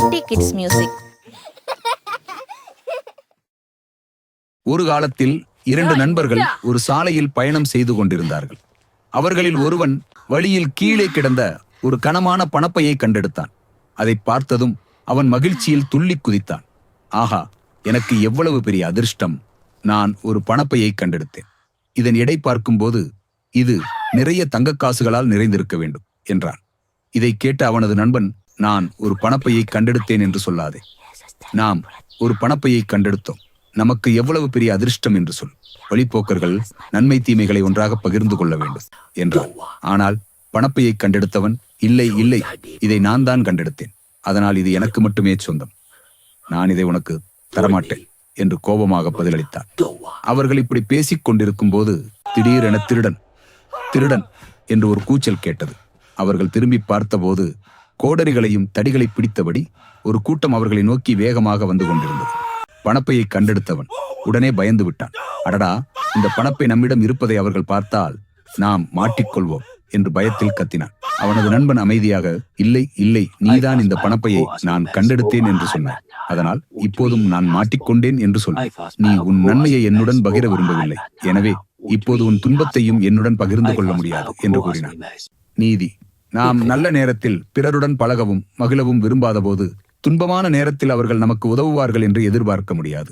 சுட்டி kids music. ஒரு காலத்தில் இரண்டு நண்பர்கள் ஒரு சாலையில் பயணம் செய்து கொண்டிருந்தார்கள். அவர்களில் ஒருவன் வழியில் கீழே கிடந்த ஒரு கனமான பணப்பையை கண்டெடுத்தான். அதை பார்த்ததும் அவன் மகிழ்ச்சியில் துள்ளி குதித்தான். ஆஹா எனக்கு எவ்வளவு பெரிய அதிர்ஷ்டம். நான் ஒரு பணப்பையை கண்டெடுத்தேன். இதன் எடை பார்க்கும்போது இது நிறைய தங்கக் காசுகளால் நிறைந்திருக்க வேண்டும் என்றான். இதை கேட்ட அவனது நண்பன் நான் ஒரு பணப்பையை கண்டெடுத்தேன் என்று சொல்லாதே. நாம் ஒரு பணப்பையை கண்டெடுத்தோம். நமக்கு எவ்வளவு பெரிய அதிர்ஷ்டம் என்று சொல். வழிப்போக்கர்கள் நன்மை தீமைகளை ஒன்றாக பகிர்ந்து கொள்ள வேண்டும் என்றார். ஆனால் பணப்பையை கண்டெடுத்தவன் இல்லை இல்லை இதை நான் தான் கண்டெடுத்தேன். அதனால் இது எனக்கு மட்டுமே சொந்தம். நான் இதை உனக்கு தரமாட்டேன் என்று கோபமாக பதிலளித்தான் அவர்கள் இப்படி பேசிக் கொண்டிருக்கும் போது திடீரென திருடன் திருடன் என்று ஒரு கூச்சல் கேட்டது. அவர்கள் திரும்பி பார்த்தபோது கோடரிகளையும் தடிகளை பிடித்தபடி ஒரு கூட்டம் அவர்களை நோக்கி வேகமாக வந்து கொண்டிருந்தது. பணப்பையை கண்டெடுத்தவன் உடனே பயந்து விட்டான். அடடா இந்த பணப்பை நம்மிடம் இருப்பதை அவர்கள் பார்த்தால் நாம் மாட்டிக்கொள்வோம் என்று பயத்தில் கத்தினான். அவனது நண்பன் அமைதியாக இல்லை இல்லை நீதான் இந்த பணப்பையை நான் கண்டெடுத்தேன் என்று சொன்னான் அதனால் இப்போதும் நான் மாட்டிக்கொண்டேன் என்று சொல். நீ உன் நன்மையை என்னுடன் பகிர விரும்பவில்லை. எனவே இப்போது உன் துன்பத்தையும் என்னுடன் பகிர்ந்து கொள்ள முடியாது என்று கூறினான். நீதி நாம் நல்ல நேரத்தில் பிறருடன் பழகவும் மகிழவும் விரும்பாத போது துன்பமான நேரத்தில் அவர்கள் நமக்கு உதவுவார்கள் என்று எதிர்பார்க்க முடியாது.